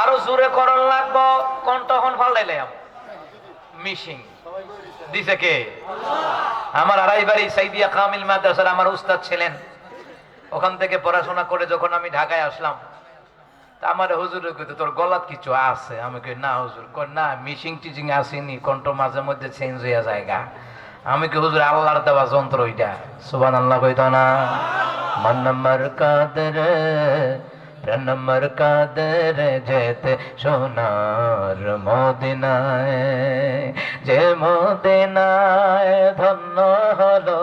আরও জোরে করন লাগবো কোনটা হন ফালাইলাম মিশিং। দিছে কে? আমার আড়াই বাড়ি সাইদিয়া কামিল মাদ্রাসার আমার উস্তাদ ছিলেন। ওখান থেকে পড়াশোনা করে যখন আমি ঢাকায় আসলাম, তা আমার হুজুর তোর গলাত কিছু আছে? আমি কই, না হুজুর। কই না, মিশিং টিচিং আসেনি, কণ্ঠ মাঝে মধ্যে চেঞ্জ হইয়া জায়গা আমি কি হুজুর, আল্লাহর দেওয়া যন্ত্র ওইটা। সুবান আল্লাহ কইতো না নম্বর কাদের নম্বর কাদের যেতে সোনার মদিনায়? যে মদিনায় ধন্য হলো,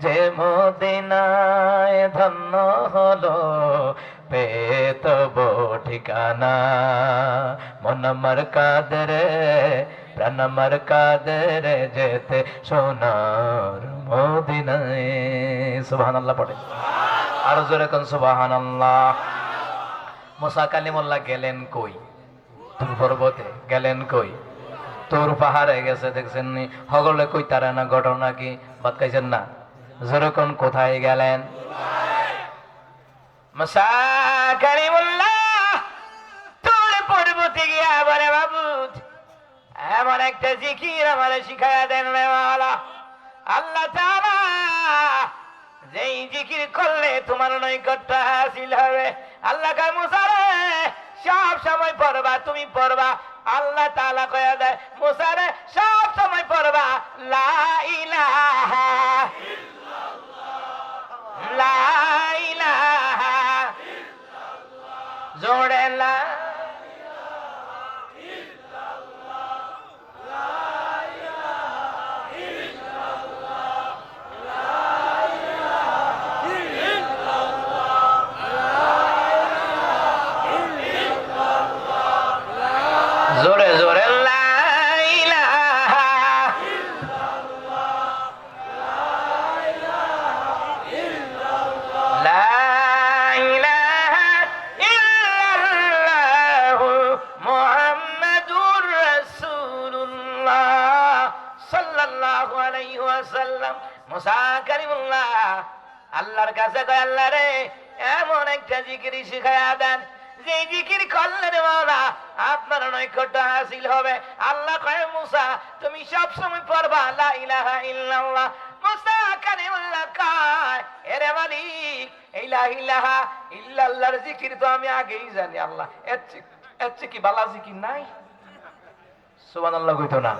যে মদিনায় ধন্য হলো পেতব ঠিকানা মন আমার কাদের, প্রাণ আমার কাদের যেতে সোনার মদিনায়? সুবহান আল্লাহ পড়ে। আরও জোরে কোন সুবহান আল্লাহ মুসা কালিমুল্লাহ গেলেন কই? তুর পর্বতে গেলেন কই? তোর পাহাড়ে গেছে, দেখছেন নি? হগলে কই তারা না, ঘটনা কি? বাদ খাইছেন না? যেরকম কোথায় গেলেন? মুসা কালিমুল্লাহ তোর পর্বতে গিয়া বলে বাবু এমন একটা জিকির আমার শিখাইয়া দেন রে আল্লাহ তাআলা যেই জিকির করলে তোমার নৈকট্য হাসিল হবে। আল্লাহ কয়, মুসা রে, সব সময় পড়বা, তুমি পড়বা। আল্লাহ তালা কয়া দেয়, মুসা রে, সব সময় পড়বা। লা লা কাছে কয় আল্লাহ রে, এমন একটা জিকির শিখায়া দেন। যে জিকির করলে রে মাওলা, আপনার নৈকট্য হাসিল হবে। আল্লাহ কয়, মুসা, তুমি সব সময় পড়বা তো আমি আগেই জানি, আল্লাহ। বালা নাই? কইতো না।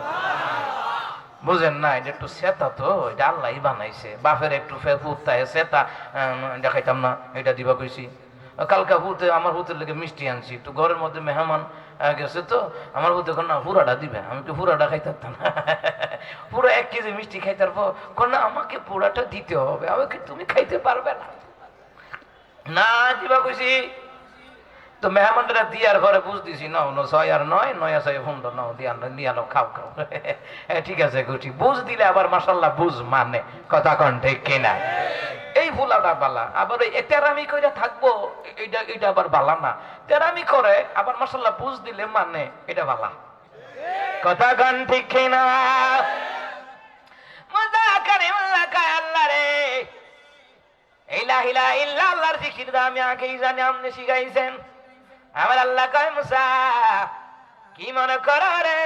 বুঝেন না, এটা একটু সেতা তো, এটা আল্লাহই বানাইছে। বাপের একটু সেতা দেখাইতাম না, এটা দিবা কইছি। কালকা হুতে আমার হুতের লেগে মিষ্টি আনছি, একটু ঘরের মধ্যে মেহমান গেছে তো, আমার হুতে কোন না পুরাটা দিবে। আমি একটু পুরাটা খাইতাম না পুরো এক কেজি মিষ্টি খাইতার পর না, আমাকে পুরাটা দিতে হবে। আমাকে তুমি খাইতে পারবে না। না, দিবা কইছি। তো মেহমানরা দিয়ার ঘরে বুঝ দিছি ন ন ছয় আর নয় নয় ছয় হুন্ড ন দিয়া নিয়ালো খাও খাও। এ, ঠিক আছে গুটি। বুঝ দিলে আবার মাসাল্লাহ বুঝ মানে কথা কন ঠিক কিনা? এই ফুলাটা বালা। আবার ওই তেরামি কইরা থাকব এটা এটা আবার বালা না। তেরামি করে আবার মাসাল্লাহ বুঝ দিলে মানে এটা বালা। কথা কন ঠিক কিনা? মজা করে মজা কায় আল্লাহ রে। ইলা ইলা ইল্লা আল্লাহর জিকির আমি আগেই জানি আপনি শিখাইছেন। আমার আল্লাহ কয়, মুসা, কি মনে করো রে?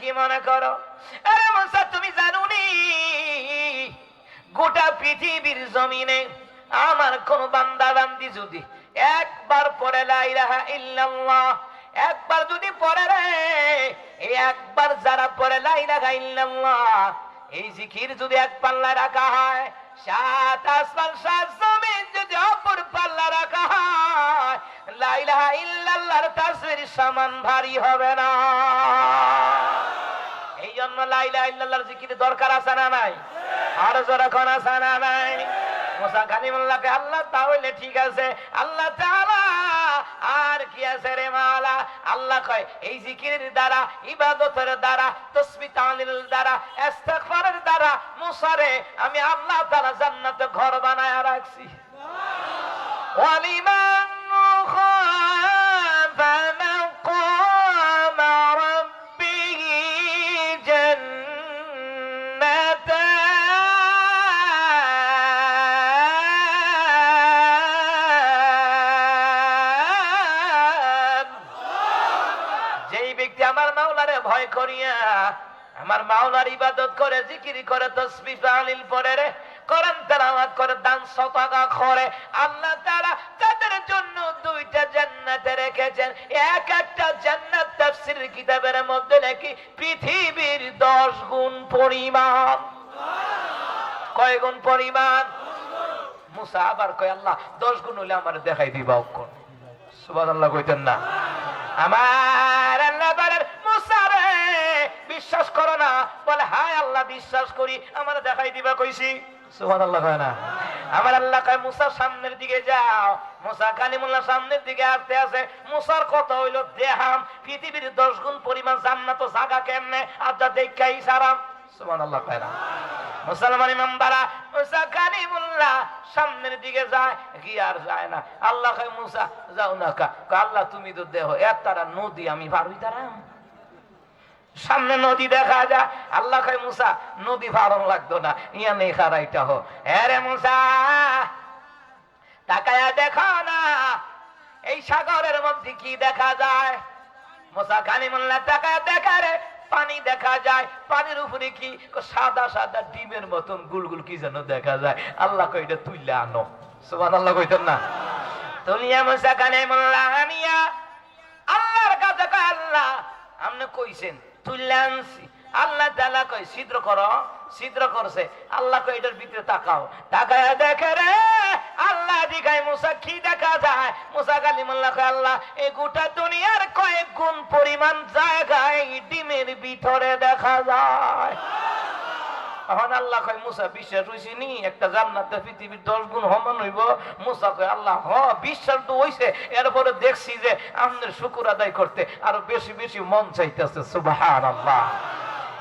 কি মনে তুমি গোটা জমিনে আমার যদি একবার একবার যদি পড়ে রে একবার যারা পড়ে লাইলাহা ইল্লাল্লাহ, এই জিকির যদি এক পাল্লা রাখা হয় সাত আসমান, সাত জমিন যদি অপর পাল্লা রাখা হয় লাইলাহা সমান ভারী হবে না। এই জন্য লাইলাহা ইল্লাল্লাহর জিকির দরকার আছে নাই? আর যখন আছে না নাই? মুসা কালিমুল্লাহকে আল্লাহ তাহলে ঠিক আছে। আল্লাহ আর কি আছে রে মালা আল্লাহ কয় এই জিকির দ্বারা ইবাদতের দ্বারা তসবি তালিল দ্বারা ইস্তিগফারের দ্বারা মুসারে আমি আল্লাহ তারা জান্নাত ঘর বানায় রাখছি। ওয়ালিমান ভয় করিয়া আমার মাওলার ইবাদত করে, জিকির করে তসবিহ তাহলিল পড়ে রে, কোরআন তেলাওয়াত করে, দান সতাকা করে। আল্লাহ তাআলা তাদের জন্য দুইটা জান্নাতে রেখেছেন। এক একটা জান্নাত তাফসীর কিতাবের মধ্যে নাকি পৃথিবীর 10 গুণ পরিমাণ। কয় গুণ পরিমাণ? মুসা আবার কয়, আল্লাহ 10 গুণ হলে আমার দেখাই দিবা অক্ষণ। সুবহানাল্লাহ কইতেন না। আমার বিশ্বাস করো না। বলে, হায় আল্লাহ, বিশ্বাস করি। আমার দেখাই দিবা কইছি? আমার আল্লাহ কয় সামনের দিকে যাও। মুসা কালিমুল্লাহ সামনের দিকে আসতে আছে মুসার হইল দেহাম? পৃথিবীর দশ গুণ পরিমাণ জাগা কেমনে? আর যাও না কা। আল্লাহ, তুমি তো দেহ এর তারা নদী আমি পার হইতারাম। সামনে নদী দেখা যায়। আল্লাহ কয়, মুসা, নদী ভারণ লাগতো না ইয়া নেই খারাইটা হো। এরে মুসা, তাকায়া দেখো না, এই সাগরের মধ্যে কি দেখা যায়? মোসা কালিমুল্লাহ তাকায়া দেখা রে, পানি দেখা যায়। পানির উপরে কি সাদা সাদা ডিমের মতন গুলগুল কি যেন দেখা যায়? আল্লাহ কই এটা তুইলে আনো। সুবহানাল্লাহ কইতেন না। তুলিয়া মোসা কালিমুল্লাহ আনিয়া আল্লাহর কাছে আল্লাহ, আপনি কইছেন তুইলে আনছি। আল্লাহ তালা কয়, ছিদ্র করো, ছিদ্র করছে। আল্লাহ কয়, এটার ভিতরে তাকাও। তাকায় দেখে রে, আল্লাহ দিঘায় মুসা কি দেখা যায়? মুসা কালিমুল্লাহ আল্লাহ এই গোটা দুনিয়ার কয়েক গুণ পরিমাণ জায়গায় ডিমের ভিতরে দেখা যায়। এখন আল্লাহ কয় বিশ্বাস নি? একটা পৃথিবীর দশ গুণ কয়, আল্লাহ, হ, বিশ্বাস তো হইছে। এরপরে দেখছি যে আপনার শুকুর আদায় করতে আরও বেশি বেশি মন চাইতেছে। সুবাহান আল্লাহ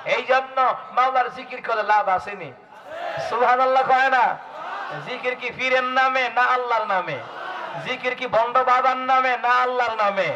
এই জন্য মাওলার জিকির করে লাভ আসেনি সুবহান আল্লাহ কয় না? জিকির কি ফিরের নামে না আল্লাহর নামে? জিকির কি বন্ড বাবার নামে না আল্লাহর নামে?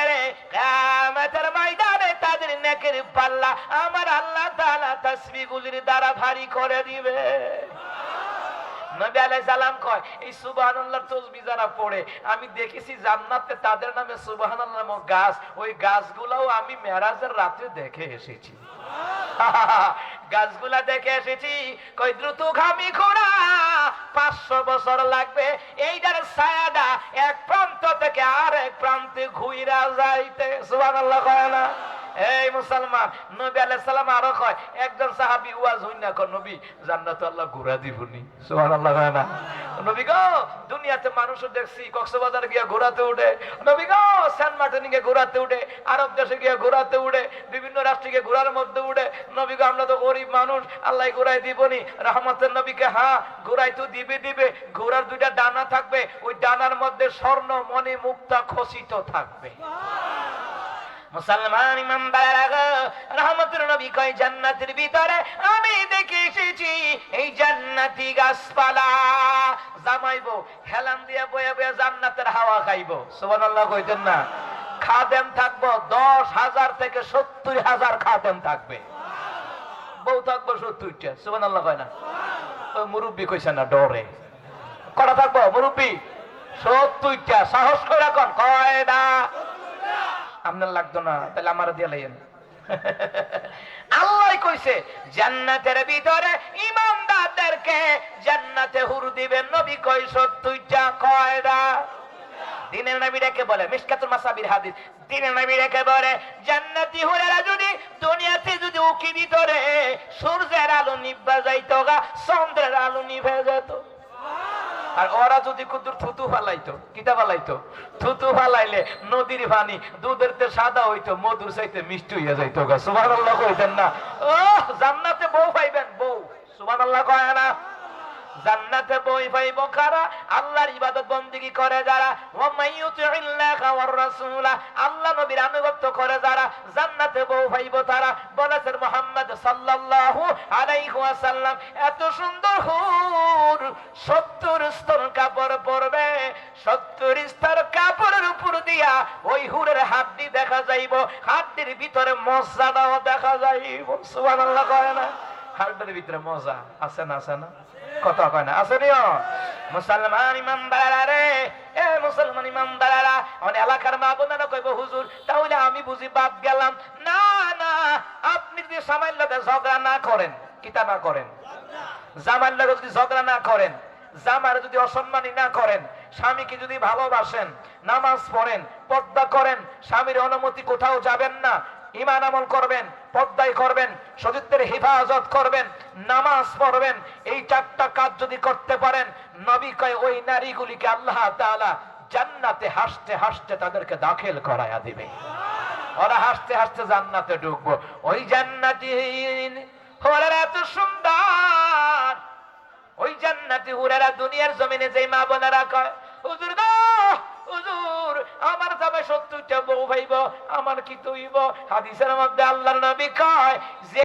তাদের পাল্লা আমার আল্লাহ তাআলা তাসবিহগুলির দ্বারা ভারী করে দিবে। আমি দেখেছি জান্নাতে তাদের নামে সুবহানাল্লাহ নামক গাছ, ওই গাছগুলোও আমি মেরাজের রাতে দেখে এসেছি। গাছগুলা দেখে এসেছি কই দ্রুত ঘামি ঘোড়া পাঁচশো বছর লাগবে, এইটার ছায়াটা এক প্রান্ত থেকে আর এক প্রান্তে ঘুইরা যাইতে। সুবহানাল্লাহ কয় না। এই মুসলমান, নবী আলাইহিস সালাম আরও কয়, একজন সাহাবী ওয়াজ হইনা কয় নবী, জান্নাত আল্লাহ ঘুরা দিবনি। সুবহানাল্লাহ না। নবী গো, দুনিয়াতে দেখছি, কক্সবাজার গিয়া ঘোরাতে উঠে। নবী গো, সেন্ট মার্টিন গিয়ে ঘোরাতে উঠে, আরব দেশে গিয়ে ঘোরাতে উঠে, বিভিন্ন রাষ্ট্রে গিয়ে ঘোরার মধ্যে উঠে। নবী গো, আমরা তো গরিব মানুষ, আল্লাহ ঘুরাই দিবনি। রহমতের নবীকে হ্যাঁ ঘুরাই তো দিবে দিবে। ঘোড়ার দুইটা ডানা থাকবে, ওই ডানার মধ্যে স্বর্ণ, মণি, মুক্তা, খসিত থাকবে। মুসলমান ইমানদার রহমতুর নবী কয় জান্নাতের ভিতরে আমি দেখে এসেছি, এই জান্নাতি গাছপালা। জামাইবো, হেলান দিয়ে বয়ে বয়ে জান্নাতের হাওয়া খাইবো। সুবহানাল্লাহ কইতেন না, খাদেম থাকব, দশ হাজার থেকে সত্তর হাজার খাদেম থাকবে। বউ থাকব সত্তরটা, সুবহানাল্লাহ কয় না। ওই মুরব্বী কইছে না, ডরে। কটা থাকব, মুরব্বী? সত্তরটা, সাহস করে রাখন কয়টা আপনার লাগতো না, তাহলে আমার দিয়ে লাইয়েন। আল্লাহ কইছে, জান্নাতের ভিতরে ইমানদারদেরকে জান্নাতে হুর দিবেন নবী কই সত্তরটা কয়টা দিনের নবী রেখে বলে, মিসকাতুল মাসাবির হাদিস, দিনের নবী রেখে বলে, জান্নাতি হুরেরা যদি দুনিয়াতে যদি উকি দিত রে, সূর্যের আলো নিভা যাইতো গা, চন্দ্রের আলো নিভে যেত। আর ওরা যদি কুদুর থুতু ফালাইতো, কিতা ফালাইতো? থুতু ফালাইলে নদীর পানি, দুধের তে সাদা হইতো, মধুর চাইতে মিষ্টি হইয়া যাইতো গা। সুবহানাল্লাহ কইতেন না। ও জান্নাতে বউ পাইবেন, বউ। সুবহানাল্লাহ কয় না। জান্নাতে বই পাইব কারা? আল্লাহর ইবাদত বন্দিগি করে যারা? ওয়া মাইয়ুতিল্লাহা ওয়ার রাসূলা। আল্লাহ নবীর আনুগত্য করে যারা? জান্নাতে বউ পাইব তারা? বলেছেন মুহাম্মদ সাল্লাল্লাহু আলাইহি ওয়াসাল্লাম, এত সুন্দর হুর 70 স্তর কাপড় পরবে 70 স্তর কাপড়ের উপর দিয়া ওই হুরের হাড্ডি দেখা যাইব, হাড্ডির ভিতরে মজ্জাটাও দেখা যাইব। সুবহানাল্লাহ কয় না। হাড্ডির ভিতরে মজা আছে না আছে না? কথা কয় না। আছে মুসলমান ইমানদারা রে এ মুসলমান ইমানদারা মানে এলাকার মা বোনেরা কইব, হুজুর, তাহলে আমি বুঝি বাদ গেলাম। না না, আপনি যদি সামান্য লোকে ঝগড়া না করেন কিতা না করেন? জামার লোকে যদি ঝগড়া না করেন জামার যদি অসম্মানী না করেন, স্বামীকে যদি ভালোবাসেন, নামাজ পড়েন, পর্দা করেন, স্বামীর অনুমতি কোথাও যাবেন না ইমান আমল করবেন পর্দায় করবেন, সতীত্বের হেফাজত করবেন, নামাজ পড়বেন, এই চারটা কাজ যদি করতে পারেন, নবী কয়, ওই নারীগুলিকে আল্লাহ তাআলা জান্নাতে হাসতে হাসতে তাদেরকে দাখিল করায়া দিবে। ওরা হাসতে হাসতে জান্নাতে ঢুকবো। ওই জান্নাতি এত সুন্দর। ওই জান্নাতি হুরারা দুনিয়ার জমিনে যেই মা বোনেরা কয়, হুজুর গো আমার তবে সত্তরটা বউ ভাইব আমার কি তুইব? হাদিসের মধ্যে আল্লাহর নবী কয় যে